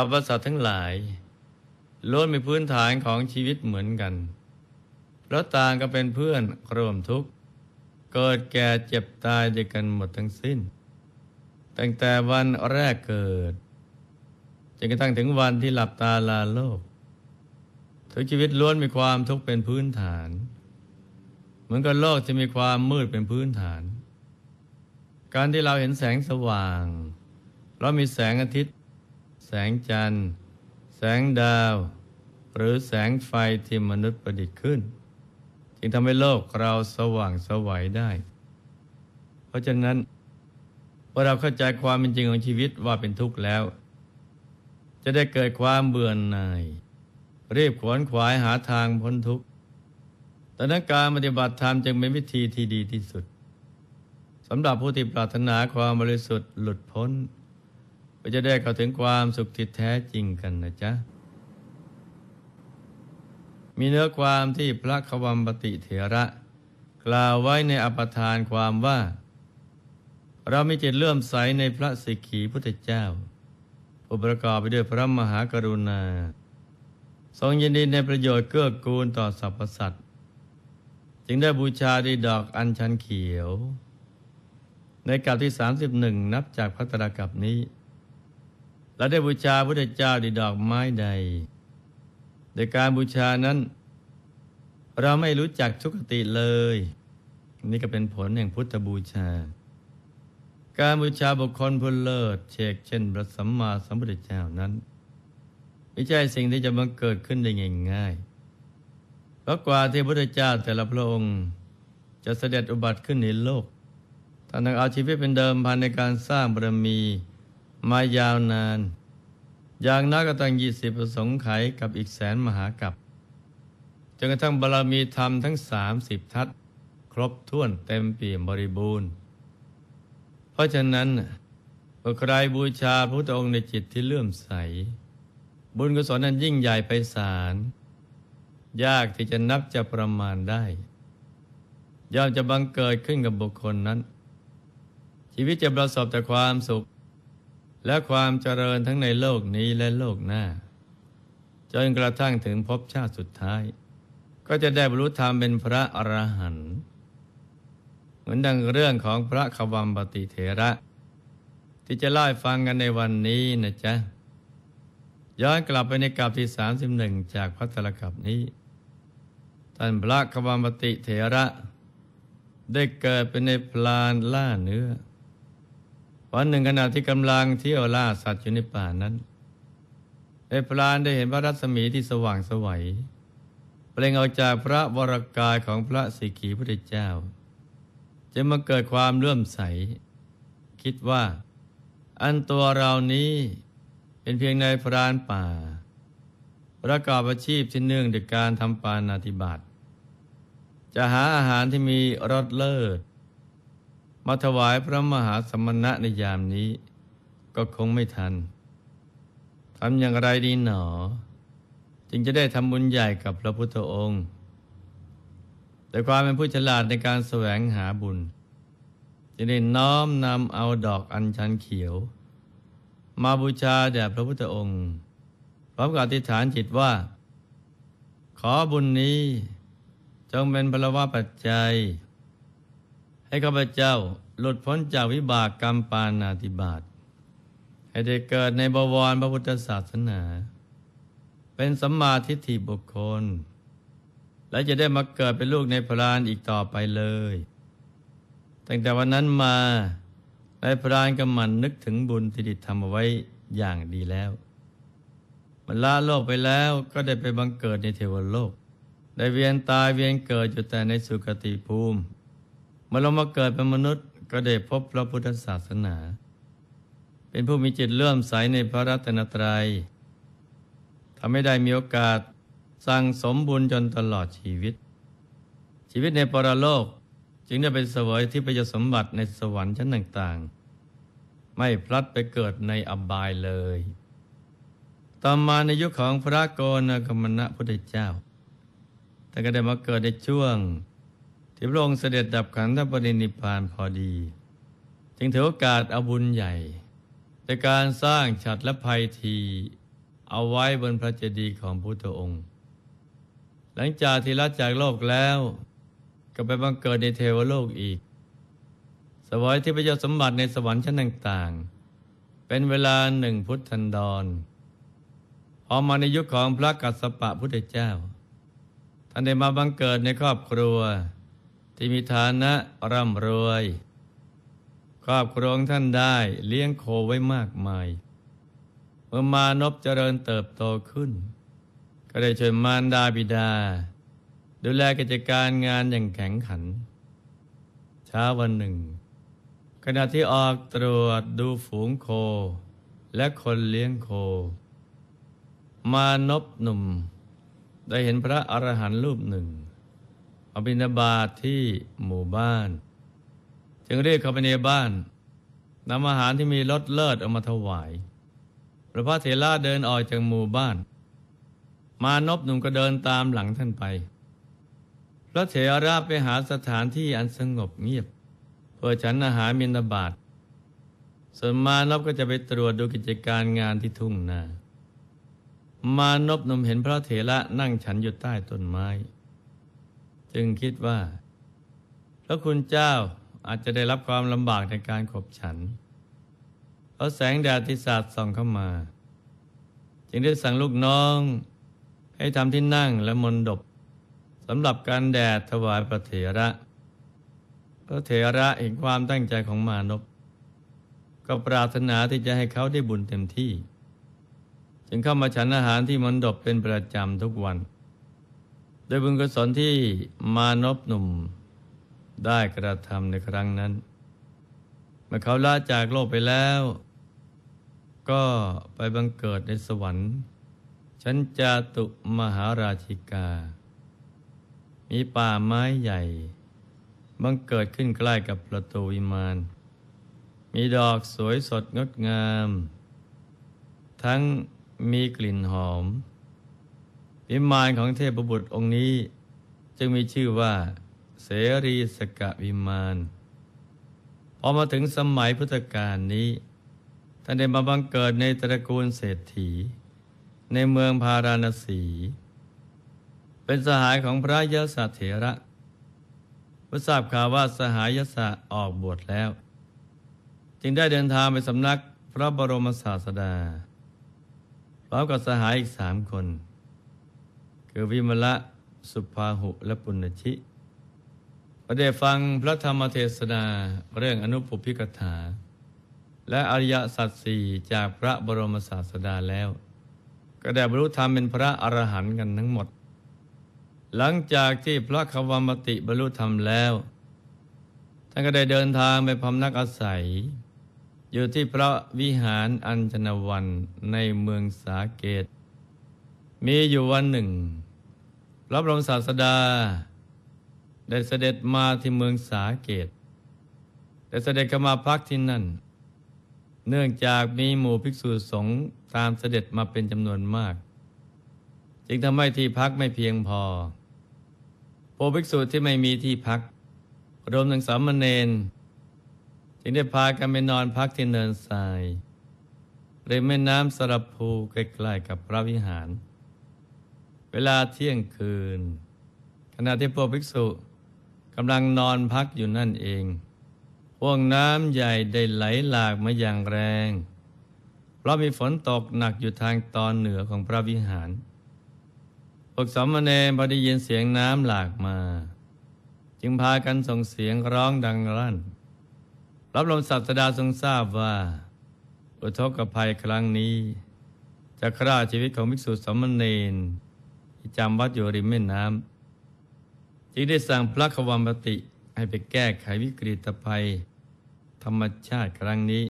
สรรพสัตว์ทั้งหลายล้วนมีพื้นฐานของชีวิตเหมือนกันเพราะต่างก็เป็นเพื่อนร่วมทุกข์ เกิดแก่เจ็บตายด้วยกันหมดทั้งสิ้น ตั้งแต่วันแรกเกิดจนกระทั่งถึงวันที่หลับตาลาโลก ทุกชีวิตล้วนมีความทุกข์เป็นพื้นฐาน เหมือนกับโลกที่มีความมืดเป็นพื้นฐาน การที่เราเห็นแสงสว่าง เรามีแสงอาทิตย์ แสงจันทร์ แสงดาว หรือแสงไฟที่มนุษย์ประดิษฐ์ขึ้น จึงทำให้โลกเราสว่างสวัยได้ เพราะฉะนั้นพอเราเข้าใจความเป็นจริงของชีวิตว่าเป็นทุกข์แล้ว จะได้เกิดความเบื่อหน่าย รีบขวนขวายหาทางพ้นทุกข์แต่นักการปฏิบัติธรรมจึงเป็นวิธีที่ดีที่สุดสำหรับผู้ที่ปรารถนาความบริสุทธิ์หลุดพ้น ก็จะได้เข้าถึงความสุขที่แท้จริงกันนะจ๊ะ มีเนื้อความที่พระควัมปติเถระ กล่าวไว้ในอปทานความว่า เรามีจิตเลื่อมใสในพระสิกขีพุทธเจ้าผู้ประกอบไปด้วยพระมหากรุณา ทรงยินดีในประโยชน์เกื้อกูลต่อสรรพสัตว์จึงได้บูชาดีดอกอัญชันเขียวในกับที่ 31 นับจากพัตรกับนี้ และได้บูชาพระเจ้าดีดอกไม้ใดในการบูชานั้น เราไม่รู้จักทุกติเลย นี่ก็เป็นผลแห่งพุทธบูชา การบูชาบุคคลผู้เลิศเชกเช่นพระสัมมาสัมพุทธเจ้านั้น ไม่ใช่สิ่งที่จะบังเกิดขึ้นได้ง่ายๆเพราะกว่าที่พระพุทธเจ้าแต่ละพระองค์จะเสด็จอุบัติขึ้นในโลกท่านต้องเอาชีวิตเป็นเดิมพันในการสร้างบารมี มายาวนาน อย่างน้อยก็ต้องยี่สิบประสงค์ไขกับอีกแสนมหากับจนกระทั่งบารมีธรรมทั้งสามสิบทัศครบถ้วนเต็มเปี่ยมบริบูรณ์ เพราะฉะนั้นเมื่อใครบูชาพระพุทธองค์ในจิตที่เลื่อมใส บุญกุศลนั้นยิ่งใหญ่ไปศาลยากที่จะนับจะประมาณได้ย่อมจะบังเกิดขึ้นกับบุคคลนั้น ชีวิตจะประสบแต่ความสุข และความเจริญทั้งในโลกนี้และโลกหน้า จนกระทั่งถึงพบชาติสุดท้าย ก็จะได้บรรลุธรรมเป็นพระอรหันต์เหมือนดังเรื่องของพระขวัมปติเถระ ที่จะเล่าฟังกันในวันนี้นะจ๊ะ ย้อนกลับไปในกลับที่สามสิบหนึ่งจากพัทธกับนี้ ท่านพระขวัมปติเถระ ได้เกิดเป็นในพลานล่าเนื้อ วันหนึ่งขณะที่กำลังเที่ยวล่าสัตว์อยู่ในป่านั้นในพลานได้เห็นพระรัศมีที่สว่างสวัยเปล่งออกจากพระวรกายของพระสิกขีพุทธเจ้า จะมาเกิดความเลื่อมใส คิดว่า อันตัวเรานี้เป็นเพียงในพรานป่า ประกอบอาชีพที่เนื่องจากการทำปานาธิบาตจะหาอาหารที่มีรสเลิศ มาถวายพระมหาสมณะในยามนี้ ก็คงไม่ทันทำอย่างไรดีหนอ จึงจะได้ทำบุญใหญ่กับพระพุทธองค์ แต่ความเป็นผู้ฉลาดในการแสวงหาบุญ จะได้น้อมนำเอาดอกอัญชันเขียว มาบูชาแด่พระพุทธองค์ พร้อมกับอธิษฐานจิตว่า ขอบุญนี้ จงเป็นพลวะปัจจัย ให้ข้าพเจ้าหลุดพ้นจากวิบากกรรมปานาติบาต ให้ได้เกิดในบวรพระพุทธศาสนา เป็นสัมมาทิฏฐิบุคคล และจะได้มาเกิดเป็นลูกในพรานอีกต่อไปเลย ตั้งแต่วันนั้นมาในพรานก็มันนึกถึงบุญที่ดิทำเอาไว้อย่างดีแล้ว มันลาโลกไปแล้วก็ได้ไปบังเกิดในเทวโลก ได้เวียนตายเวียนเกิดอยู่แต่ในสุคติภูมิ เมื่อเรามาเกิดเป็นมนุษย์ก็ได้พบพระพุทธศาสนา เป็นผู้มีจิตเลื่อมใสในพระรัตนตรยัยทำให้ได้มีโอกาสสั่งสมบุญจนตลอดชีวิต ชีวิตในปรโลกจึงได้เป็นเสวยที่ประโยชน์สมบัติในสวรรค์ชั้นต่างๆ ไม่พลัดไปเกิดในอบายเลย ต่อมาในยุคของพระโกนกมณะพุทธเจ้าแต่ก็ได้มาเกิดในช่วง ที่พระองค์เสด็จดับขันธปรินิพานพอดี จึงถือโอกาสเอาบุญใหญ่ในการสร้างฉัดและภัยทีเอาไว้บนพระเจดีย์ของพุทธองค์ หลังจากที่ละจากโลกแล้ว ก็ไปบังเกิดในเทวโลกอีก สวยที่พระเจ้าสมบัติในสวรรค์ชั้นต่างๆ เป็นเวลาหนึ่งพุทธันดรพอมาในยุคของพระกัสสปะพุทธเจ้า ท่านได้มาบังเกิดในครอบครัว ที่มีฐานะร่ำรวย ครอบครองท่านได้เลี้ยงโคไว้มากมาย เมื่อมานพเจริญเติบโตขึ้น ก็ได้ช่วยมารดาบิดา ดูแลกิจการงานอย่างแข็งขัน เช้าวันหนึ่ง ขณะที่ออกตรวจดูฝูงโค และคนเลี้ยงโค มานพหนุ่ม ได้เห็นพระอรหันต์รูปหนึ่ง อบิณฑบาตทที่หมู่บ้าน จึงเรียกเข้าไปในบ้านนำอาหารที่มีรสเลิศเอามาถวาย พระพระเถระเดินออกจากหมู่บ้าน มานพหนุ่มก็เดินตามหลังท่านไป พระเถระไปหาสถานที่อันสงบเงียบ เพื่อฉันอาหารมินบาตส่วนมานพก็จะไปตรวจดูกิจการงานที่ทุ่งนามานพหนุ่มเห็นพระเถระนั่งฉันอยู่ใต้ต้นไม้ จึงคิดว่า พระคุณเจ้าอาจจะได้รับความลำบากในการขบฉัน เพราะแสงแดดที่สาดส่องเข้ามา จึงได้สั่งลูกน้อง ให้ทำที่นั่งและมนดบสำหรับการแดดถวายพระเถระ พระเถระเห็นความตั้งใจของมานพก็ปรารถนาที่จะให้เขาได้บุญเต็มที่ จึงเข้ามาฉันอาหารที่มนดบเป็นประจำทุกวัน ดยบุญกุศลที่มานพหนุ่มได้กระทำในครั้งนั้น เมื่อเขาลาจากโลกไปแล้ว ก็ไปบังเกิดในสวรรค์ ชั้นจาตุมหาราชิกา มีป่าไม้ใหญ่ บังเกิดขึ้นใกล้กับประตูวิมาน มีดอกสวยสดงดงาม ทั้งมีกลิ่นหอม วิมานของเทพบุตรองค์นี้ จึงมีชื่อว่า เสรีสกะวิมานพอมาถึงสมัยพุทธกาลนี้ ท่านได้มาบังเกิดในตระกูลเศรษฐี ในเมืองพาราณสี เป็นสหายของพระยศเถระเมื่อทราบข่าวว่าสหายยศออกบวชแล้ว จึงได้เดินทางไปสำนักพระบรมศาสดาพร้อมกับสหายอีกสามคน คือวิมละสุภาหุและปุณชิประเดฟังพระธรรมเทศนาเรื่องอนุปพิกถา และอริยสัจสี่จากพระบรมศาสดาแล้ว ก็ได้บรรลุธรรมเป็นพระอรหันต์กันทั้งหมด หลังจากที่พระความติบรรลุธรรมแล้ว ท่านก็ได้เดินทางไปพำนักอาศัย อยู่ที่พระวิหารอัญชนวันในเมืองสาเกต มีอยู่วันหนึ่งพระบรมศาสดา ได้เสด็จมาที่เมืองสาเกต ได้เสด็จเข้ามาพักที่นั่น เนื่องจากมีหมู่ภิกษุสงฆ์ตามเสด็จมาเป็นจำนวนมาก จึงทำให้ที่พักไม่เพียงพอโพภิกษุที่ไม่มีที่พักรวมถึงสามเณรจึงได้พากันไปนอนพักที่เนินทรายริมแม่น้ำสระภูใกล้ๆกับพระวิหาร เวลาเที่ยงคืน ขณะที่พวกภิกษุกำลังนอนพักอยู่นั่นเองห่วงน้ำใหญ่ได้ไหลหลากมาอย่างแรง เพราะมีฝนตกหนักอยู่ทางตอนเหนือของพระวิหารพวกสมณเณรพอได้ยินเสียงน้ำหลากมา จึงพากันส่งเสียงร้องดังลั่น รับรมศาสดาทรงทราบว่า อุทกภัยครั้งนี้ จะฆ่าชีวิตของภิกษุสมณเณร จำวัดอยู่ริมแม่น้ำจึงได้สั่งพระขวัมปติให้ไปแก้ไขวิกฤตภัย ธรรมชาติครั้งนี้